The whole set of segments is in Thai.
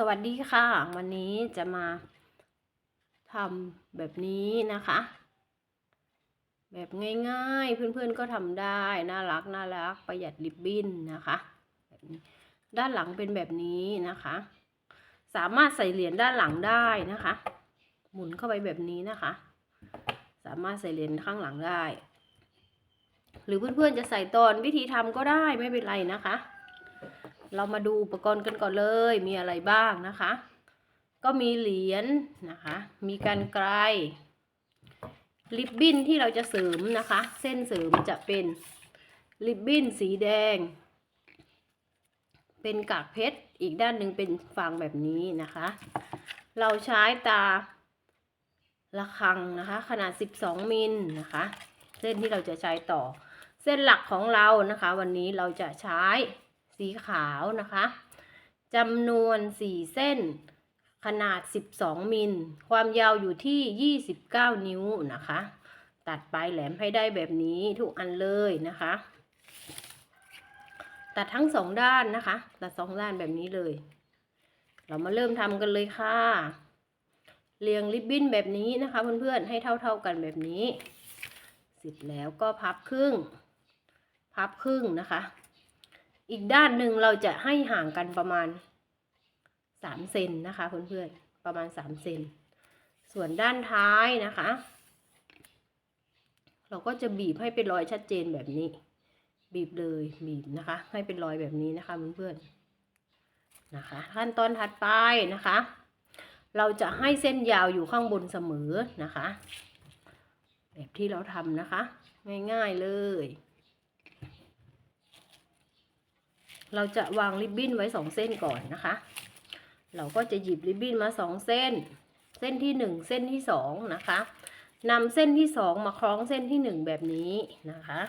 สวัสดีค่ะ วันนี้จะมาทำแบบนี้นะคะ แบบง่ายๆ เพื่อนๆก็ทำได้ น่ารักน่ารักประหยัดริบบิ้นนะคะแบบนี้ด้านหลังเป็นแบบนี้นะคะ สามารถใส่เหรียญด้านหลังได้นะคะ หมุนเข้าไปแบบนี้นะคะ สามารถใส่เหรียญข้างหลังได้ หรือเพื่อนๆจะใส่ตอนวิธีทำก็ได้ไม่เป็นไรนะคะ เรามาดูอุปกรณ์กันก่อนเลยมีอะไรบ้างนะคะ ก็มีเหรียญนะคะ มีการไกลริบบิ้นที่เราจะเสริมนะคะ เส้นเสริมจะเป็นริบบิ้นสีแดง เป็นกากเพชรอีกด้านหนึ่งเป็นฟางแบบนี้นะคะ เราใช้ตาระฆังนะคะ ขนาด 12 มิลนะคะ เส้นที่เราจะใช้ต่อ เส้นหลักของเรานะคะ วันนี้เราจะใช้ สีขาวนะคะจำนวน 4 เส้น ขนาด 12 มิล ความยาวอยู่ที่ 29 นิ้วนะคะ ตัดปลายแหลมให้ได้แบบนี้ทุกอันเลยนะคะ ตัดทั้งสองด้านนะคะ ตัดสองด้านแบบนี้เลย เรามาเริ่มทำกันเลยค่ะ เรียงริบบิ้นแบบนี้นะคะเพื่อนๆ ให้เท่าๆกันแบบนี้ เสร็จแล้วก็พับครึ่ง พับครึ่งนะคะ อีกด้านหนึ่งเราจะให้ห่างกันประมาณสามเซนนะคะเพื่อนๆประมาณสามเซนส่วนด้านท้ายนะคะ เราก็จะบีบให้เป็นรอยชัดเจนแบบนี้ บีบเลยบีบนะคะ ให้เป็นรอยแบบนี้นะคะเพื่อนๆนะคะ ขั้นตอนถัดไปนะคะ เราจะให้เส้นยาวอยู่ข้างบนเสมอนะคะ แบบที่เราทำนะคะ ง่ายๆเลย เราจะวางริบบิ้นไว้สองเส้นก่อนนะคะ เราก็จะหยิบริบบิ้นมาสองเส้น เส้นที่หนึ่งเส้นที่สองนะคะนำเส้นที่สองมาคล้องเส้นที่หนึ่งแบบนี้นะคะ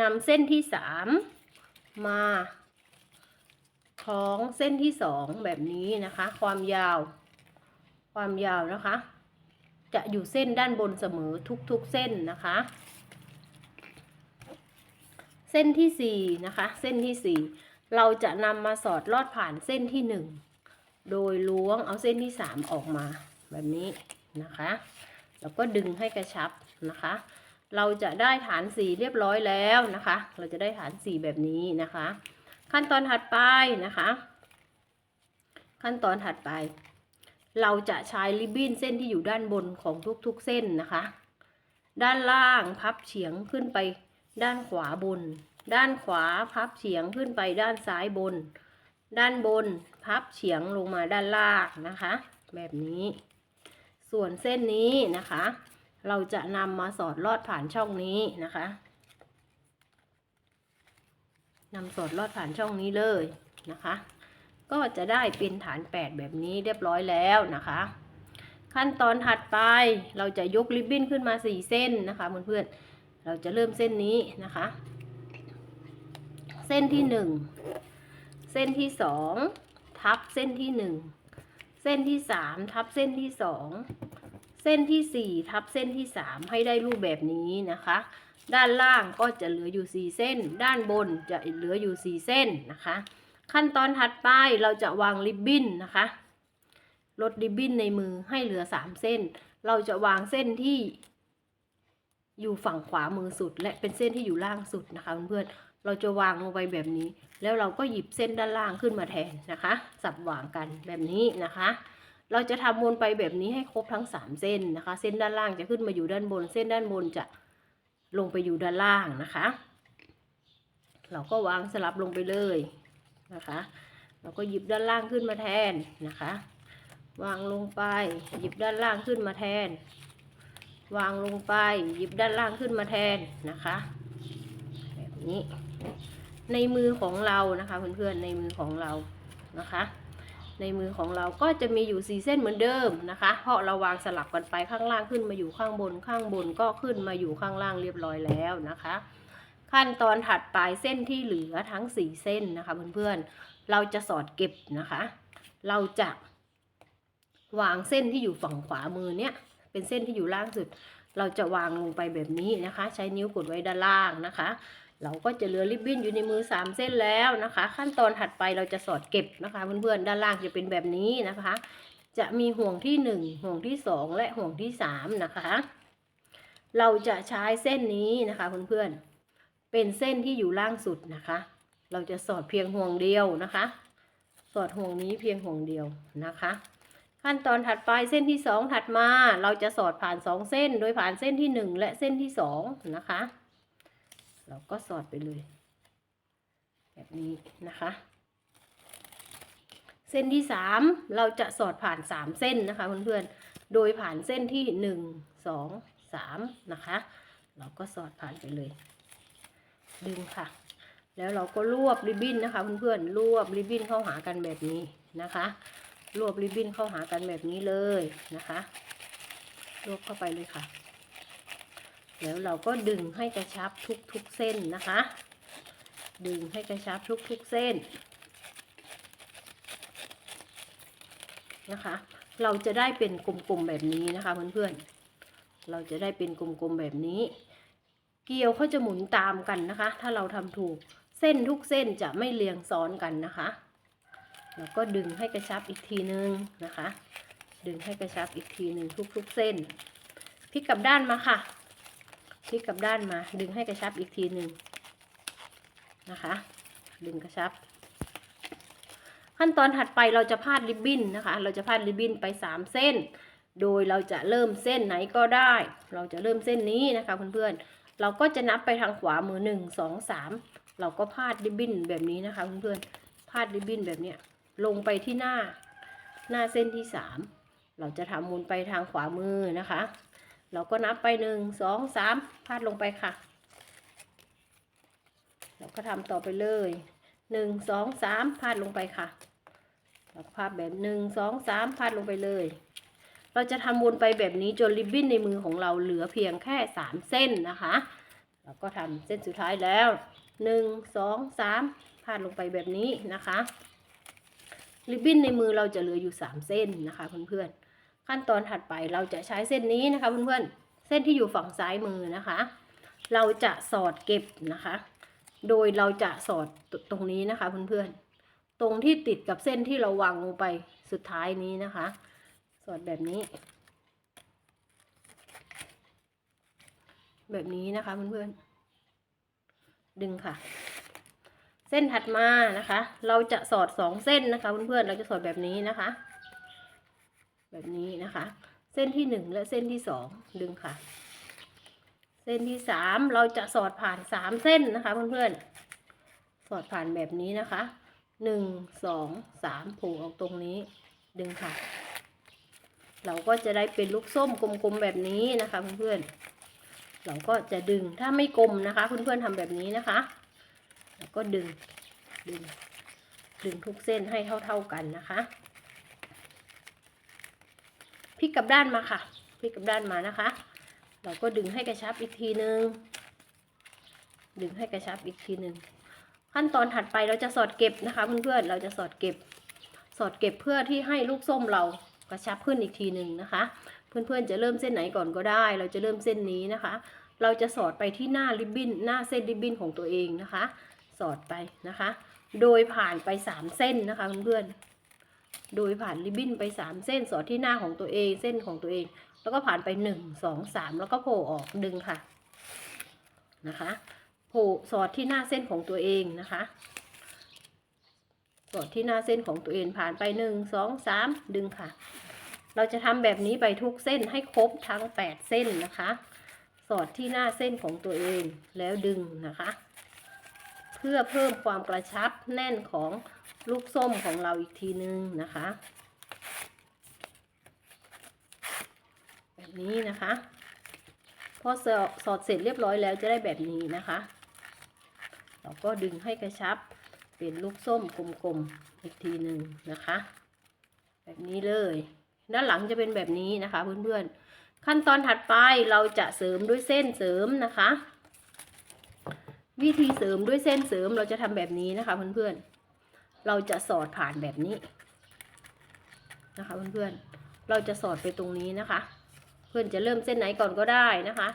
นำเส้นที่สามมาคล้องเส้นที่สองแบบนี้นะคะ ความยาว ความยาวนะคะ จะอยู่เส้นด้านบนเสมอทุกๆเส้นนะคะ เส้นที่สี่นะคะ เส้นที่สี่เราจะนำมาสอดลอดผ่านเส้นที่หนึ่งโดยล้วงเอาเส้นที่สามออกมาแบบนี้นะคะ แล้วก็ดึงให้กระชับนะคะ เราจะได้ฐานสีเรียบร้อยแล้วนะคะ เราจะได้ฐานสีแบบนี้นะคะ ขั้นตอนถัดไปนะคะ ขั้นตอนถัดไป เราจะใช้ริบบิ้นเส้นที่อยู่ด้านบนของทุกๆเส้นนะคะ ด้านล่างพับเฉียงขึ้นไป ด้านขวาบน ด้านขวาพับเฉียงขึ้นไปด้านซ้ายบน ด้านบนพับเฉียงลงมาด้านล่างนะคะ แบบนี้ ส่วนเส้นนี้นะคะ เราจะนำมาสอดลอดผ่านช่องนี้นะคะนำสอดลอดผ่านช่องนี้เลยนะคะ ก็จะได้เป็นฐาน 8 แบบนี้เรียบร้อยแล้วนะคะ ขั้นตอนถัดไปเราจะยกริบบิ้นขึ้นมา 4 เส้นนะคะเพื่อนๆ เราจะเริ่มเส้นนี้นะคะ เส้นที่1เส้นที่2ทับเส้นที่1เส้นที่3ทับเส้นที่2เส้นที่4ทับเส้นที่3ให้ได้รูปแบบนี้นะคะ ด้านล่างก็จะเหลืออยู่4เส้น ด้านบนจะเหลืออยู่4เส้นนะคะ ขั้นตอนถัดไปเราจะวางริบบิ้นนะคะลดริบบิ้นในมือให้เหลือ3เส้น เราจะวางเส้นที่ อยู่ฝั่งขวามือสุด และเป็นเส้นที่อยู่ล่างสุดนะคะเพื่อนๆเราจะวางลงไปแบบนี้ แล้วเราก็หยิบเส้นด้านล่างขึ้นมาแทนนะคะ สับหว่างกันแบบนี้นะคะ เราจะทำวนไปแบบนี้ให้ครบทั้ง 3 เส้นนะคะ เส้นด้านล่างจะขึ้นมาอยู่ด้านบน เส้นด้านบนจะลงไปอยู่ด้านล่างนะคะ เราก็วางสลับลงไปเลยนะคะ เราก็หยิบด้านล่างขึ้นมาแทนนะคะ วางลงไปหยิบด้านล่างขึ้นมาแทน วางลงไปหยิบด้านล่างขึ้นมาแทนนะคะ แบบนี้ในมือของเรานะคะเพื่อนๆในมือของเรานะคะ ในมือของเราก็จะมีอยู่สี่เส้นเหมือนเดิมนะคะ เพราะเราวางสลับกันไปข้างล่างขึ้นมาอยู่ข้างบนข้างบนก็ขึ้นมาอยู่ข้างล่างเรียบร้อยแล้วนะคะ ขั้นตอนถัดไปเส้นที่เหลือทั้งสี่เส้นนะคะเพื่อนๆเราจะสอดเก็บนะคะ เราจะวางเส้นที่อยู่ฝั่งขวามือเนี่ย เป็นเส้นที่อยู่ล่างสุด เราจะวางลงไปแบบนี้นะคะ ใช้นิ้วกดไว้ด้านล่างนะคะ เราก็จะเหลือริบบิ้นอยู่ในมือสามเส้นแล้วนะคะ ขั้นตอนถัดไปเราจะสอดเก็บนะคะเพื่อนๆด้านล่างจะเป็นแบบนี้นะคะ จะมีห่วงที่หนึ่งห่วงที่สองและห่วงที่สามนะคะ เราจะใช้เส้นนี้นะคะเพื่อนๆเป็นเส้นที่อยู่ล่างสุดนะคะ เราจะสอดเพียงห่วงเดียวนะคะ สอดห่วงนี้เพียงห่วงเดียวนะคะ ขั้นตอนถัดไปเส้นที่สองถัดมาเราจะสอดผ่านสองเส้น โดยผ่านเส้นที่หนึ่งและเส้นที่สองนะคะ เราก็สอดไปเลย แบบนี้นะคะ เส้นที่สามเราจะสอดผ่านสามเส้นนะคะเพื่อนๆ โดยผ่านเส้นที่หนึ่งสองสามนะคะ เราก็สอดผ่านไปเลย ดึงค่ะ แล้วเราก็รวบริบบิ้นนะคะเพื่อนๆรวบริบบิ้นเข้าหากันแบบนี้นะคะ รวบริบบิ้นเข้าหากันแบบนี้เลยนะคะ รวบเข้าไปเลยค่ะ แล้วเราก็ดึงให้กระชับทุกๆเส้นนะคะ ดึงให้กระชับทุกๆเส้นนะคะ เราจะได้เป็นกลมๆแบบนี้นะคะเพื่อนๆ เราจะได้เป็นกลมๆแบบนี้ เกลียวเขาจะหมุนตามกันนะคะ ถ้าเราทำถูกเส้นทุกเส้นจะไม่เรียงซ้อนกันนะคะ แล้วก็ดึงให้กระชับอีกทีนึงนะคะ ดึงให้กระชับอีกทีหนึ่งทุกๆเส้นพลิกกลับด้านมาค่ะพลิกกลับด้านมา ดึงให้กระชับอีกทีหนึ่งนะคะ ดึงกระชับ ขั้นตอนถัดไปเราจะพาดริบบิ้นนะคะ เราจะพาดริบบิ้นไปสามเส้น โดยเราจะเริ่มเส้นไหนก็ได้ เราจะเริ่มเส้นนี้นะคะเพื่อนๆ เราก็จะนับไปทางขวามือหนึ่งสองสามเราก็พาดริบบิ้นแบบนี้นะคะเพื่อนๆ พาดริบบิ้นแบบเนี้ย ลงไปที่หน้าหน้าเส้นที่สามเราจะทำหมุนไปทางขวามือนะคะ เราก็นับไปหนึ่งสองสามพาดลงไปค่ะ เราก็ทำต่อไปเลยหนึ่งสองสามพาดลงไปค่ะเราพาดแบบหนึ่งสองสามพาดลงไปเลย เราจะทำวนไปแบบนี้จนริบบิ้นในมือของเราเหลือเพียงแค่สามเส้นนะคะ เราก็ทำเส้นสุดท้ายแล้วหนึ่งสองสามพาดลงไปแบบนี้นะคะ ริบบิ้นในมือเราจะเหลืออยู่ 3 เส้นนะคะเพื่อนๆขั้นตอนถัดไปเราจะใช้เส้นนี้นะคะเพื่อนๆเส้นที่อยู่ฝั่งซ้ายมือนะคะ เราจะสอดเก็บนะคะ โดยเราจะสอดตรงนี้นะคะเพื่อนๆตรงที่ติดกับเส้นที่เราวางลงไปสุดท้ายนี้นะคะ สอดแบบนี้ แบบนี้นะคะเพื่อนๆดึงค่ะ เส้นถัดมานะคะ เราจะสอดสองเส้นนะคะเพื่อนๆเราจะสอดแบบนี้นะคะ แบบนี้นะคะ เส้นที่หนึ่งและเส้นที่สองดึงค่ะ เส้นที่สามเราจะสอดผ่านสามเส้นนะคะเพื่อนๆสอดผ่านแบบนี้นะคะหนึ่งสองสามผูกออกตรงนี้ดึงค่ะ เราก็จะได้เป็นลูกส้มกลมๆแบบนี้นะคะเพื่อนๆเราก็จะดึงถ้าไม่กลมนะคะเพื่อนๆทำแบบนี้นะคะ ก็ดึงดึง ดึงทุกเส้นให้เท่า ๆกันนะคะพลิกกลับด้านมาค่ะพลิกกลับด้านมานะคะ เราก็ดึงให้กระชับอีกทีนึง ดึงให้กระชับอีกทีนึง ขั้นตอนถัดไปเราจะสอดเก็บนะคะเพื่อนๆเราจะสอดเก็บ สอดเก็บเพื่อที่ให้ลูกส้มเรากระชับขึ้นอีกทีหนึ่งนะคะ เพื่อนๆจะเริ่มเส้นไหนก่อนก็ได้ เราจะเริ่มเส้นนี้นะคะ เราจะสอดไปที่หน้าริบบิ้นหน้าเส้นริบบิ้นของตัวเองนะคะ สอดไปนะคะ โดยผ่านไปสามเส้นนะคะเพื่อนๆโดยผ่านริบบิ้นไปสามเส้นสอดที่หน้าของตัวเองเส้นของตัวเอง แล้วก็ผ่านไปหนึ่งสองสามแล้วก็โผล่ออกดึงค่ะนะคะโผล่สอดที่หน้าเส้นของตัวเองนะคะ สอดที่หน้าเส้นของตัวเองผ่านไปหนึ่งสองสามดึงค่ะ เราจะทำแบบนี้ไปทุกเส้นให้ครบทั้งแปดเส้นนะคะ สอดที่หน้าเส้นของตัวเองแล้วดึงนะคะ เพื่อเพิ่มความกระชับแน่นของลูกส้มของเราอีกทีนึงนะคะ แบบนี้นะคะ พอสอดเสร็จเรียบร้อยแล้วจะได้แบบนี้นะคะ เราก็ดึงให้กระชับเป็นลูกส้มกลมๆอีกทีหนึ่งนะคะ แบบนี้เลย ด้านหลังจะเป็นแบบนี้นะคะเพื่อนๆขั้นตอนถัดไปเราจะเสริมด้วยเส้นเสริมนะคะ วิธีเสริมด้วยเส้นเสริมเราจะทำแบบนี้นะคะเพื่อนๆ เราจะสอดผ่านแบบนี้นะคะเพื่อนๆ เราจะสอดไปตรงนี้นะคะ เพื่อนจะเริ่มเส้นไหนก่อนก็ได้นะคะ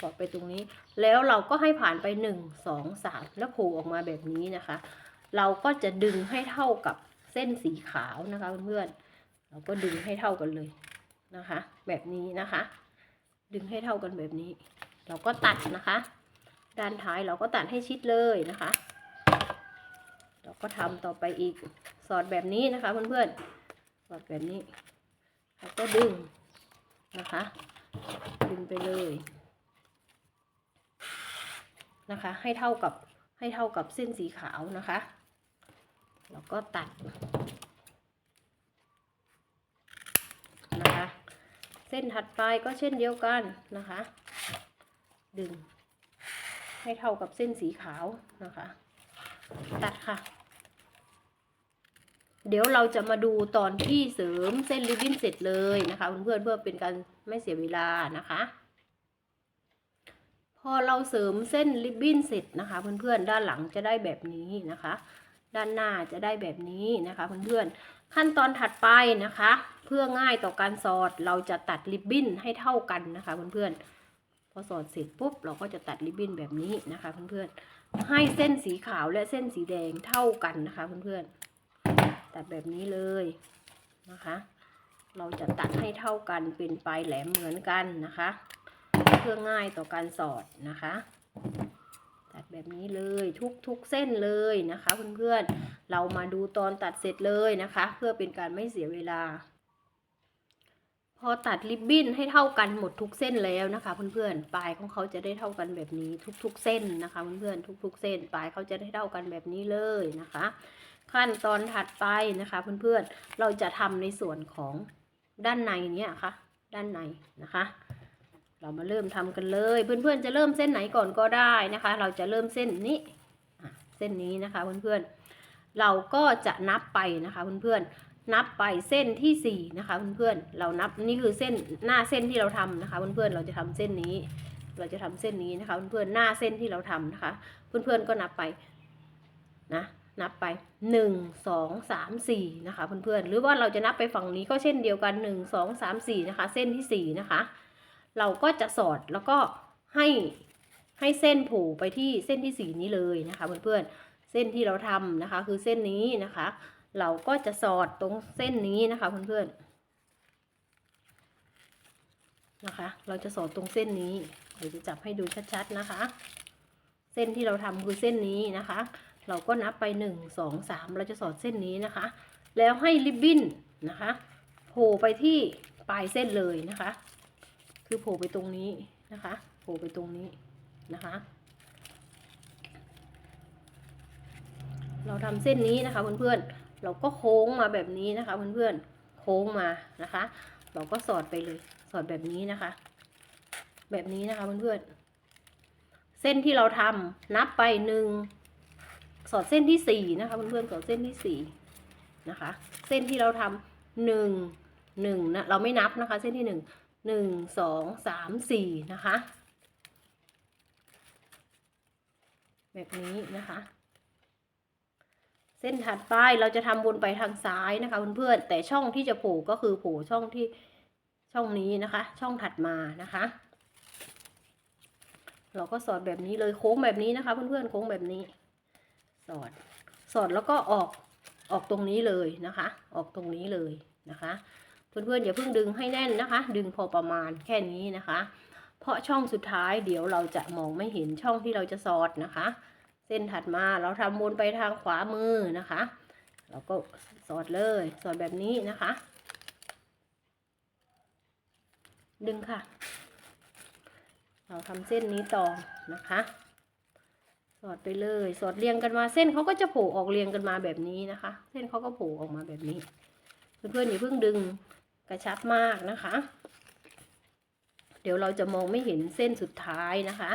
สอดไปตรงนี้ แล้วเราก็ให้ผ่านไปหนึ่งสองสามแล้วโผล่ออกมาแบบนี้นะคะ เราก็จะดึงให้เท่ากับเส้นสีขาวนะคะเพื่อนๆ เราก็ดึงให้เท่ากันเลยนะคะ แบบนี้นะคะ ดึงให้เท่ากันแบบนี้ เราก็ตัดนะคะ ด้านท้ายเราก็ตัดให้ชิดเลยนะคะ เราก็ทำต่อไปอีกสอดแบบนี้นะคะ เพื่อนๆ สอดแบบนี้แล้วก็ดึงนะคะ ดึงไปเลยนะคะ ให้เท่ากับให้เท่ากับเส้นสีขาวนะคะ แล้วก็ตัดนะคะ เส้นถัดไปก็เช่นเดียวกันนะคะ ดึง ให้เท่ากับเส้นสีขาวนะคะ ตัดค่ะ เดี๋ยวเราจะมาดูตอนที่เสริมเส้นริบบิ้นเสร็จเลยนะคะเพื่อนๆเพื่อเป็นการไม่เสียเวลานะคะ พอเราเสริมเส้นริบบิ้นเสร็จนะคะ เพื่อนๆด้านหลังจะได้แบบนี้นะคะ ด้านหน้าจะได้แบบนี้นะคะเพื่อนๆขั้นตอนถัดไปนะคะ เพื่อง่ายต่อการสอดเราจะตัดริบบิ้นให้เท่ากันนะคะเพื่อนๆพ อสอดเสร็จปุ๊บเราก็จะตัดริบบิ้นแบบนี้นะคะ เพื่อนๆให้เส้นสีขาวและเส้นสีแดงเท่ากันนะคะเพื่อนๆตัดแบบนี้เลยนะคะ เราจะตัดให้เท่ากันเป็นปลายแหลมเหมือนกันนะคะ เพื่อง่ายต่อการสอดนะคะตัดแบบนี้เลยทุกทุกเส้นเลยนะคะเพื่อนๆเรามาดูตอนตัดเสร็จเลยนะคะ เพื่อเป็นการไม่เสียเวลา พอตัดริบบิ้นให้เท่ากันหมดทุกเส้นแล้วนะคะเพื่อนๆ ปลายของเขาจะได้เท่ากันแบบนี้ทุกๆเส้นนะคะเพื่อนๆ ทุก ๆ เส้นปลายเขาจะได้เท่ากันแบบนี้เลยนะคะ ขั้นตอนถัดไปนะคะเพื่อนๆ เราจะทำในส่วนของด้านในเนี้ยค่ะ ด้านในนะคะ เรามาเริ่มทำกันเลยเพื่อนๆ จะเริ่มเส้นไหนก่อนก็ได้นะคะ เราจะเริ่มเส้นนี้เส้นนี้นะคะเพื่อนๆ เราก็จะนับไปนะคะเพื่อนๆ นับไปเส้นที่สี่นะคะเพื่อนๆ เรานับนี่คือเส้นหน้าเส้นที่เราทำนะคะเพื่อนๆ เราจะทำเส้นนี้ เราจะทำเส้นนี้นะคะเพื่อนๆ หน้าเส้นที่เราทำนะคะ เพื่อนๆ ก็นับไปนะนับไปหนึ่งสองสามสี่นะคะเพื่อนๆ หรือว่าเราจะนับไปฝั่งนี้ก็เช่นเดียวกันหนึ่งสองสามสี่นะคะเส้นที่สี่นะคะ เราก็จะสอดแล้วก็ให้ให้เส้นผูไปที่เส้นที่สีนี้เลยนะคะเพื่อนๆ เส้นที่เราทำนะคะคือเส้นนี้นะคะ เราก็จะสอดตรงเส้นนี้นะคะเพื่อนๆนะคะ เราจะสอดตรงเส้นนี้เดี๋ยวจะจับให้ดูชัดๆนะคะ เส้นที่เราทำคือเส้นนี้นะคะ เราก็นับไปหนึ่งสองสามเราจะสอดเส้นนี้นะคะ แล้วให้ริบบิ้นนะคะโผล่ไปที่ปลายเส้นเลยนะคะ คือโผล่ไปตรงนี้นะคะโผล่ไปตรงนี้นะคะเราทำเส้นนี้นะคะเพื่อนๆ เราก็โค้งมาแบบนี้นะคะเพื่อนๆ โค้งมานะคะ เราก็สอดไปเลย สอดแบบนี้นะคะ แบบนี้นะคะเพื่อนๆ เส้นที่เราทำนับไปหนึ่ง สอดเส้นที่สี่นะคะเพื่อนๆ สอดเส้นที่สี่นะคะ เส้นที่เราทำหนึ่งหนึ่งนะ เราไม่นับนะคะ เส้นที่หนึ่ง หนึ่ง สอง สาม สี่นะคะ แบบนี้นะคะ เส้นถัดไปเราจะทำวนไปทางซ้ายนะคะเพื่อนๆแต่ช่องที่จะโผล่ก็คือโผล่ช่องที่ช่องนี้นะคะ ช่องถัดมานะคะ เราก็สอดแบบนี้เลยโค้งแบบนี้นะคะเพื่อนๆโค้งแบบนี้ สอดสอดแล้วก็ออกออกตรงนี้เลยนะคะ ออกตรงนี้เลยนะคะเพื่อนๆอย่าเพิ่งดึงให้แน่นนะคะ ดึงพอประมาณแค่นี้นะคะ เพราะช่องสุดท้ายเดี๋ยวเราจะมองไม่เห็นช่องที่เราจะสอดนะคะ เส้นถัดมาเราทำวนไปทางขวามือนะคะ เราก็สอดเลย สอดแบบนี้นะคะ ดึงค่ะ เราทำเส้นนี้ต่อนะคะ สอดไปเลย สอดเรียงกันมา เส้นเขาก็จะโผล่ออกเรียงกันมาแบบนี้นะคะ เส้นเขาก็โผล่ออกมาแบบนี้ เพื่อนๆอย่าเพิ่งดึงกระชับมากนะคะ เดี๋ยวเราจะมองไม่เห็นเส้นสุดท้ายนะคะ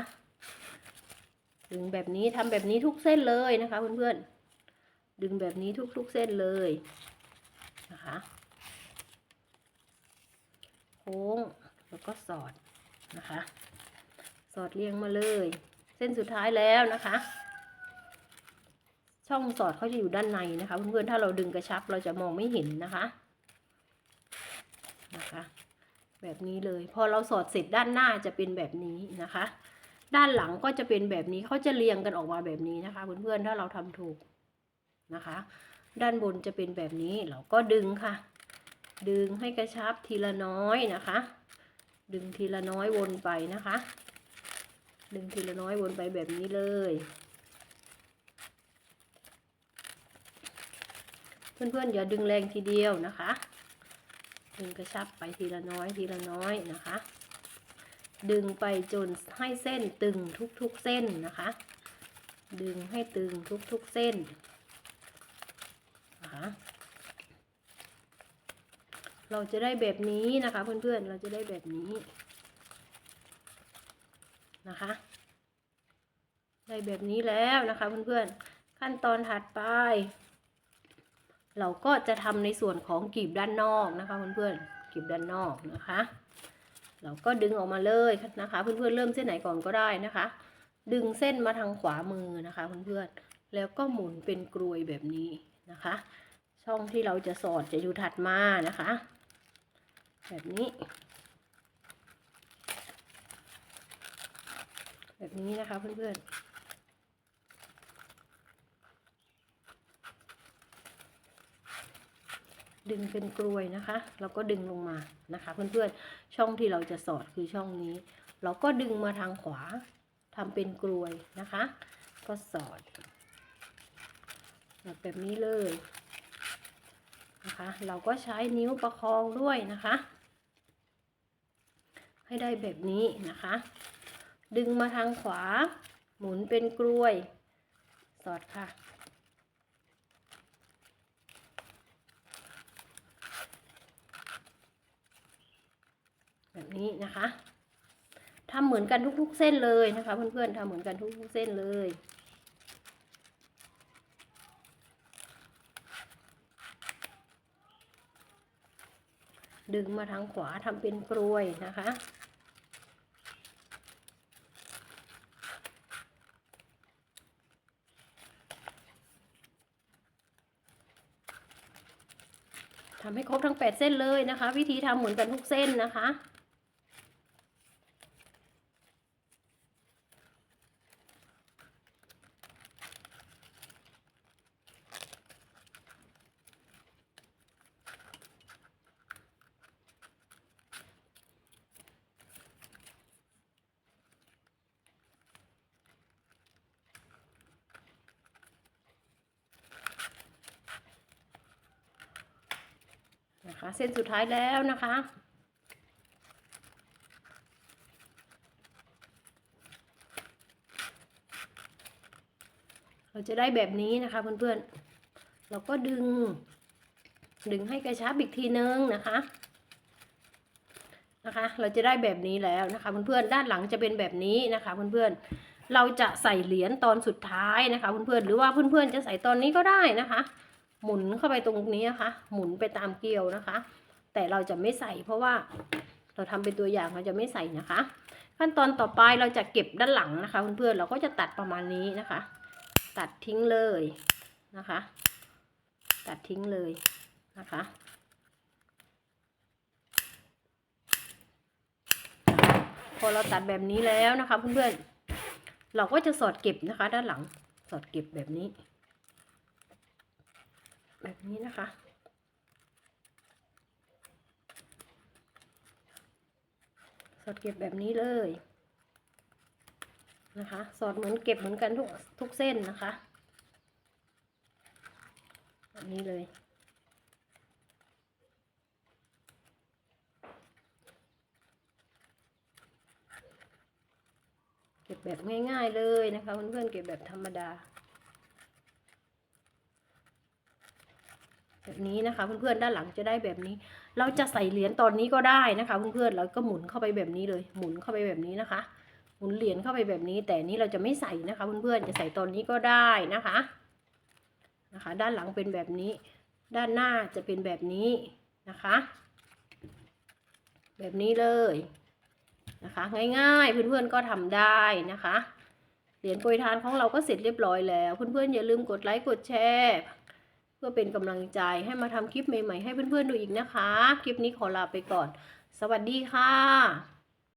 ดึงแบบนี้ทำแบบนี้ทุกเส้นเลยนะคะเพื่อนๆ ดึงแบบนี้ทุกๆเส้นเลยนะคะโค้งแล้วก็สอดนะคะ สอดเรียงมาเลย เส้นสุดท้ายแล้วนะคะ ช่องสอดเขาจะอยู่ด้านในนะคะเพื่อนๆถ้าเราดึงกระชับเราจะมองไม่เห็นนะคะนะคะ แบบนี้เลย พอเราสอดเสร็จด้านหน้าจะเป็นแบบนี้นะคะ ด้านหลังก็จะเป็นแบบนี้เขาจะเรียงกันออกมาแบบนี้นะคะ เพื่อนๆถ้าเราทำถูกนะคะ ด้านบนจะเป็นแบบนี้เราก็ดึงค่ะ ดึงให้กระชับทีละน้อยนะคะ ดึงทีละน้อยวนไปนะคะ ดึงทีละน้อยวนไปแบบนี้เลยเพื่อนๆอย่าดึงแรงทีเดียวนะคะ ดึงกระชับไปทีละน้อยทีละน้อยนะคะ ดึงไปจนให้เส้นตึงทุกๆเส้นนะคะ ดึงให้ตึงทุกๆเส้นนะคะเราจะได้แบบนี้นะคะ เพื่อนๆ เราจะได้แบบนี้นะคะ ได้แบบนี้แล้วนะคะเพื่อนๆ ขั้นตอนถัดไป เราก็จะทำในส่วนของกลีบด้านนอกนะคะเพื่อนๆกลีบด้านนอกนะคะ เราก็ดึงออกมาเลยนะคะ เพื่อนๆเริ่มเส้นไหนก่อนก็ได้นะคะ ดึงเส้นมาทางขวามือนะคะเพื่อนๆแล้วก็หมุนเป็นกรวยแบบนี้นะคะ ช่องที่เราจะสอดจะอยู่ถัดมานะคะ แบบนี้ แบบนี้นะคะเพื่อนๆ ดึงเป็นกลวยนะคะ แล้วก็ดึงลงมานะคะ เพื่อนๆช่องที่เราจะสอดคือช่องนี้ เราก็ดึงมาทางขวาทำเป็นกลวยนะคะ ก็สอด แบบนี้เลยนะคะ เราก็ใช้นิ้วประคองด้วยนะคะ ให้ได้แบบนี้นะคะ ดึงมาทางขวา หมุนเป็นกลวย สอดค่ะ แบบ นี้นะคะทำเหมือนกันทุกๆเส้นเลยนะคะ เพื่อนๆทำเหมือนกันทุกๆเส้นเลยดึงมาทางขวาทำเป็นกลวยนะคะ ทำให้ครบทั้ง 8 เส้นเลยนะคะ วิธีทำเหมือนกันทุกเส้นนะคะ นะคะ เส้นสุดท้ายแล้วนะคะ เราจะได้แบบนี้นะคะเพื่อนๆ เราก็ดึง ดึงให้กระชับอีกทีนึงนะคะนะคะ เราจะได้แบบนี้แล้วนะคะเพื่อนๆ ด้านหลังจะเป็นแบบนี้นะคะเพื่อนๆ เราจะใส่เหรียญตอนสุดท้ายนะคะเพื่อนๆ หรือว่าเพื่อนๆ จะใส่ตอนนี้ก็ได้นะคะ หมุนเข้าไปตรงนี้นะคะ หมุนไปตามเกลียวนะคะ แต่เราจะไม่ใส่เพราะว่าเราทำเป็นตัวอย่างเราจะไม่ใส่นะคะ ขั้นตอนต่อไปเราจะเก็บด้านหลังนะคะเพื่อนๆเราก็จะตัดประมาณนี้นะคะ ตัดทิ้งเลยนะคะ ตัดทิ้งเลยนะคะพอเราตัดแบบนี้แล้วนะคะเพื่อนๆเราก็จะสอดเก็บนะคะ ด้านหลังสอดเก็บแบบนี้ แบบนี้นะคะ สอดเก็บแบบนี้เลยนะคะ สอดเหมือนเก็บเหมือนกันทุกทุกเส้นนะคะแบบนี้เลยเก็บแบบง่าย ๆ เลยนะคะเพื่อนๆเก็บแบบธรรมดา แบบนี้นะคะเพื่อนๆด้านหลังจะได้แบบนี้ เราจะใส่เหรียญตอนนี้ก็ได้นะคะเพื่อนๆเราก็หมุนเข้าไปแบบนี้เลย หมุนเข้าไปแบบนี้นะคะ หมุนเหรียญเข้าไปแบบนี้ แต่นี้เราจะไม่ใส่นะคะเพื่อนๆจะใส่ตอนนี้ก็ได้นะคะนะคะ ด้านหลังเป็นแบบนี้ ด้านหน้าจะเป็นแบบนี้นะคะ แบบนี้เลยนะคะ ง่ายๆเพื่อนๆก็ทำได้นะคะเหรียญโปรยทานของเราก็เสร็จเรียบร้อยแล้ว เพื่อนๆอย่าลืมกดไลค์กดแชร์ เพื่อเป็นกำลังใจให้มาทำคลิปใหม่ๆให้เพื่อนๆดูอีกนะคะ คลิปนี้ขอลาไปก่อน สวัสดีค่ะ